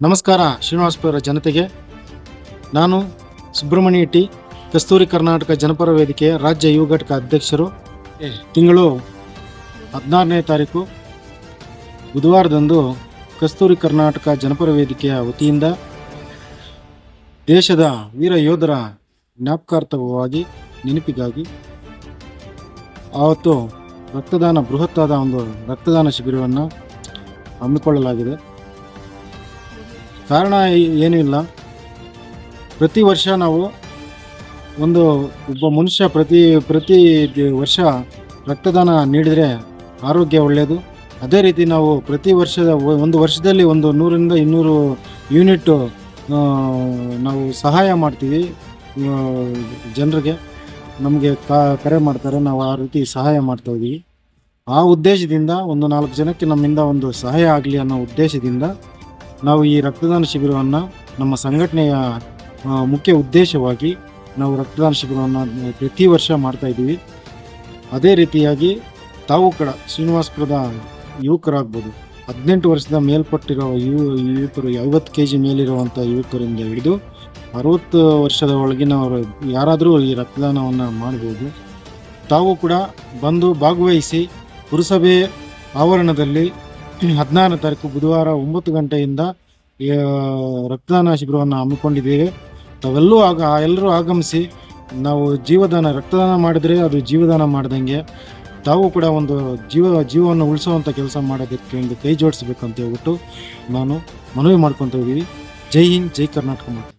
ನಮಸ್ಕಾರ ಶ್ರೀನಿವಾಸಪುರ ಜನತೆಗೆ. ನಾನು ಸುಬ್ರಹ್ಮಣ್ಯ ಟಿ ಕಸ್ತೂರಿ ಕರ್ನಾಟಕ ಜನಪರ ವೇದಿಕೆಯ ರಾಜ್ಯ ಯುವ ಘಟಕ ಅಧ್ಯಕ್ಷರು. ತಿಂಗಳು ಹದಿನಾರನೇ ತಾರೀಕು ಬುಧವಾರದಂದು ಕಸ್ತೂರಿ ಕರ್ನಾಟಕ ಜನಪರ ವೇದಿಕೆಯ ವತಿಯಿಂದ ದೇಶದ ವೀರ ಯೋಧರ ಜ್ಞಾಪಕಾರ್ಥವಾಗಿ ನೆನಪಿಗಾಗಿ ಆವತ್ತು ರಕ್ತದಾನ ಬೃಹತ್ತಾದ ಒಂದು ರಕ್ತದಾನ ಶಿಬಿರವನ್ನು ಹಮ್ಮಿಕೊಳ್ಳಲಾಗಿದೆ. ಕಾರಣ ಇಲ್ಲ. ಪ್ರತಿ ವರ್ಷ ನಾವು ಒಂದು ಒಬ್ಬ ಮನುಷ್ಯ ಪ್ರತಿ ಪ್ರತಿ ವರ್ಷ ರಕ್ತದಾನ ನೀಡಿದರೆ ಆರೋಗ್ಯ ಒಳ್ಳೆಯದು ಅದೇ ರೀತಿ ನಾವು ಪ್ರತಿ ವರ್ಷದ ಒಂದು ವರ್ಷದಲ್ಲಿ ಒಂದು ನೂರಿಂದ ಇನ್ನೂರು ಯೂನಿಟ್ಟು ನಾವು ಸಹಾಯ ಮಾಡ್ತೀವಿ ಜನರಿಗೆ. ನಮಗೆ ಕರೆ ಮಾಡ್ತಾರೆ, ನಾವು ಆ ರೀತಿ ಸಹಾಯ ಮಾಡ್ತಾ ಇದ್ದೀವಿ ಆ ಉದ್ದೇಶದಿಂದ ಒಂದು ನಾಲ್ಕು ಜನಕ್ಕೆ ನಮ್ಮಿಂದ ಒಂದು ಸಹಾಯ ಆಗಲಿ ಅನ್ನೋ ಉದ್ದೇಶದಿಂದ ನಾವು ಈ ರಕ್ತದಾನ ಶಿಬಿರವನ್ನು ನಮ್ಮ ಸಂಘಟನೆಯ ಮುಖ್ಯ ಉದ್ದೇಶವಾಗಿ ನಾವು ರಕ್ತದಾನ ಶಿಬಿರವನ್ನು ಪ್ರತಿ ವರ್ಷ ಮಾಡ್ತಾ ಇದ್ದೀವಿ. ಅದೇ ರೀತಿಯಾಗಿ ತಾವು ಕೂಡ ಶ್ರೀನಿವಾಸಪುರದ ಯುವಕರಾಗ್ಬೋದು, ಹದಿನೆಂಟು ವರ್ಷದ ಮೇಲ್ಪಟ್ಟಿರೋ ಯುವ, ಯುವಕರು, ಐವತ್ತು ಕೆ ಜಿ ಮೇಲಿರುವಂಥ ಯುವಕರಿಂದ ಹಿಡಿದು ಅರವತ್ತು ವರ್ಷದ ಒಳಗಿನವರು ಯಾರಾದರೂ ಈ ರಕ್ತದಾನವನ್ನು ಮಾಡ್ಬೋದು. ತಾವು ಕೂಡ ಬಂದು ಭಾಗವಹಿಸಿ ಪುರಸಭೆ ಆವರಣದಲ್ಲಿ ಹದಿನಾರನೇ ತಾರೀಕು ಬುಧವಾರ ಒಂಬತ್ತು ಗಂಟೆಯಿಂದ ರಕ್ತದಾನ ಶಿಬಿರವನ್ನು ಹಮ್ಮಿಕೊಂಡಿದ್ದೇವೆ. ತಾವೆಲ್ಲೂ ಆಗ, ಎಲ್ಲರೂ ಆಗಮಿಸಿ ನಾವು ಜೀವದಾನ, ರಕ್ತದಾನ ಮಾಡಿದರೆ ಅದು ಜೀವದಾನ ಮಾಡ್ದಂಗೆ, ತಾವು ಕೂಡ ಒಂದು ಜೀವ, ಜೀವವನ್ನು ಉಳಿಸುವಂಥ ಕೆಲಸ ಮಾಡೋದಕ್ಕೆ ಒಂದು ಕೈ ಜೋಡಿಸ್ಬೇಕಂತ ಹೇಳ್ಬಿಟ್ಟು ನಾನು ಮನವಿ ಮಾಡ್ಕೊತ ಇದ್ದೀವಿ. ಜೈ ಹಿಂದ್, ಜೈ ಕರ್ನಾಟಕ ಮಾತು.